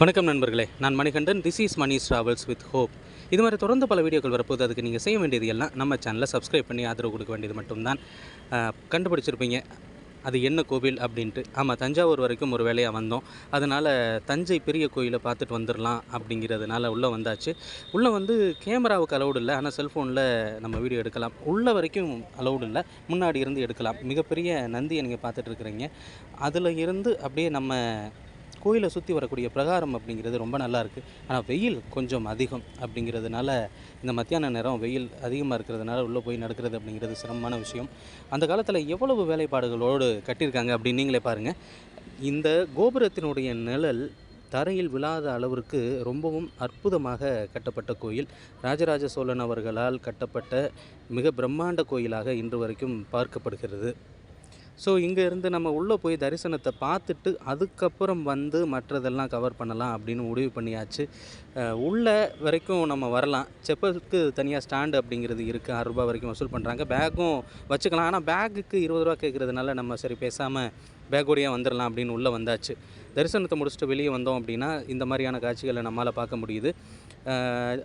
வணக்கம் நண்பர்களே. நான் Manikandan. This is Mani travels with hope இது மாதிரி தொடர்ந்து பல வீடியோக்கள் வரப்போது அதுக்கு நீங்கள் செய்ய வேண்டியது எல்லாம் நம்ம சேனலை சப்ஸ்கிரைப் பண்ணி ஆதரவு கொடுக்க வேண்டியது மட்டும்தான். கண்டுபிடிச்சிருப்பீங்க. அது என்ன கோவில் அப்படின்ட்டு. ஆமாம் தஞ்சாவூர் வரைக்கும் ஒரு வேலையாக வந்தோம். அதனால் தஞ்சை பெரிய கோயிலை பார்த்துட்டு வந்துடலாம் அப்படிங்கிறதுனால உள்ளே வந்தாச்சு. உள்ளே வந்து கேமராவுக்கு அலௌடு இல்லை. ஆனால் செல்ஃபோனில் நம்ம வீடியோ எடுக்கலாம். உள்ள வரைக்கும் அலௌடு இல்லை. முன்னாடி இருந்து எடுக்கலாம். மிகப்பெரிய நந்தியை நீங்கள் பார்த்துட்டு இருக்கிறீங்க. அதில் இருந்து அப்படியே நம்ம கோயிலை சுற்றி வரக்கூடிய பிரகாரம் அப்படிங்கிறது ரொம்ப நல்லாயிருக்கு ஆனால் வெயில் கொஞ்சம் அதிகம் அப்படிங்கிறதுனால இந்த மத்தியான நேரம் வெயில் அதிகமாக இருக்கிறதுனால உள்ளே போய் நடக்கிறது அப்படிங்கிறது சிரமமான விஷயம். அந்த காலத்தில் எவ்வளவு வேலைப்பாடுகளோடு கட்டியிருக்காங்க அப்படின்னு நீங்களே பாருங்கள் இந்த கோபுரத்தினுடைய நிழல் தரையில் விழாத அளவிற்கு ரொம்பவும் அற்புதமாக கட்டப்பட்ட கோயில். ராஜராஜ சோழன் அவர்களால் கட்டப்பட்ட மிக பிரம்மாண்ட கோயிலாக இன்று வரைக்கும் பார்க்கப்படுகிறது. ஸோ இங்கேருந்து நம்ம உள்ளே போய் தரிசனத்தை பார்த்துட்டு அதுக்கப்புறம் வந்து மற்றதெல்லாம் கவர் பண்ணலாம் அப்படின்னு முடிவு பண்ணியாச்சு. உள்ளே உள்ள வரைக்கும் நம்ம வரலாம். செப்பலுக்கு தனியாக ஸ்டாண்டு அப்படிங்கிறது இருக்குது ஆறு ரூபா வரைக்கும் வசூல் பண்ணுறாங்க பேக்கும் வச்சுக்கலாம். ஆனால் பேக்குக்கு இருபது ரூபா கேட்குறதுனால நம்ம சரி பேசாமல் பேக்கோடையே வந்துடலாம் அப்படின்னு உள்ளே வந்தாச்சு. தரிசனத்தை முடிச்சுட்டு வெளியே வந்தோம் அப்படின்னா இந்த மாதிரியான காட்சிகளை நம்மளால் பார்க்க முடியுது.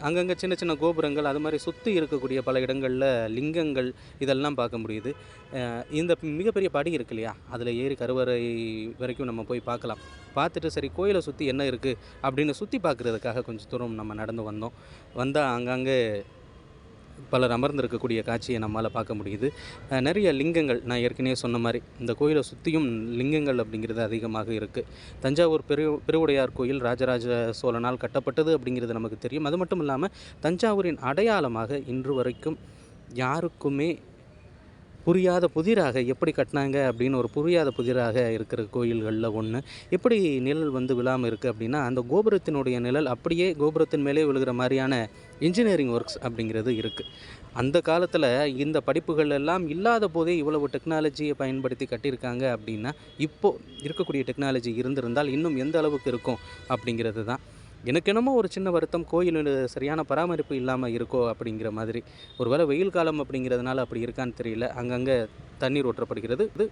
அங்கங்கே சின்ன சின்ன கோபுரங்கள் அது மாதிரி சுற்றி இருக்கக்கூடிய பல இடங்களில் லிங்கங்கள் இதெல்லாம் பார்க்க முடியுது. இந்த மிகப்பெரிய படி இருக்கு இல்லையா? அதில் ஏறி கருவறை வரைக்கும் நம்ம போய் பார்க்கலாம். பார்த்துட்டு சரி கோயிலை சுற்றி என்ன இருக்குது அப்படின்னு சுற்றி பார்க்குறதுக்காக கொஞ்சம் தூரம் நம்ம நடந்து வந்தோம். வந்தால் அங்கங்கே பலர் அமர்ந்திருக்கக்கூடிய காட்சியை நம்மால் பார்க்க முடியுது. நிறைய லிங்கங்கள் நான் ஏற்கனவே சொன்ன மாதிரி இந்த கோயிலை சுற்றியும் லிங்கங்கள் அப்படிங்கிறது அதிகமாக இருக்குது தஞ்சாவூர் பெரு பெருவுடையார் கோயில் ராஜராஜ சோழனால் கட்டப்பட்டது அப்படிங்கிறது நமக்கு தெரியும். அது மட்டும் இல்லாமல் தஞ்சாவூரின் அடையாளமாக இன்று வரைக்கும் யாருக்குமே புரியாத புதிராக எப்படி கட்டினாங்க அப்படின்னு ஒரு புரியாத புதிராக இருக்கிற கோயில்களில் ஒன்று எப்படி நிழல் வந்து விழாமல் இருக்குது அப்படின்னா அந்த கோபுரத்தினுடைய நிழல் அப்படியே கோபுரத்தின் மேலே விழுகிற மாதிரியான இன்ஜினியரிங் ஒர்க்ஸ் அப்படிங்கிறது இருக்குது அந்த காலத்தில் இந்த படிப்புகள் எல்லாம் இல்லாத போதே இவ்வளவு டெக்னாலஜியை பயன்படுத்தி கட்டியிருக்காங்க அப்படின்னா இப்போது இருக்கக்கூடிய டெக்னாலஜி இருந்திருந்தால் இன்னும் எந்த அளவுக்கு இருக்கும் அப்படிங்கிறது தான் எனக்கு என்னமோ ஒரு சின்ன வருத்தம் கோயில் சரியான பராமரிப்பு இல்லாமல் இருக்கோ அப்படிங்கிற மாதிரி. ஒருவேளை வெயில் காலம் அப்படிங்கிறதுனால அப்படி இருக்கான்னு தெரியல. அங்கங்கே தண்ணீர் ஊற்றப்படுகிறது. இது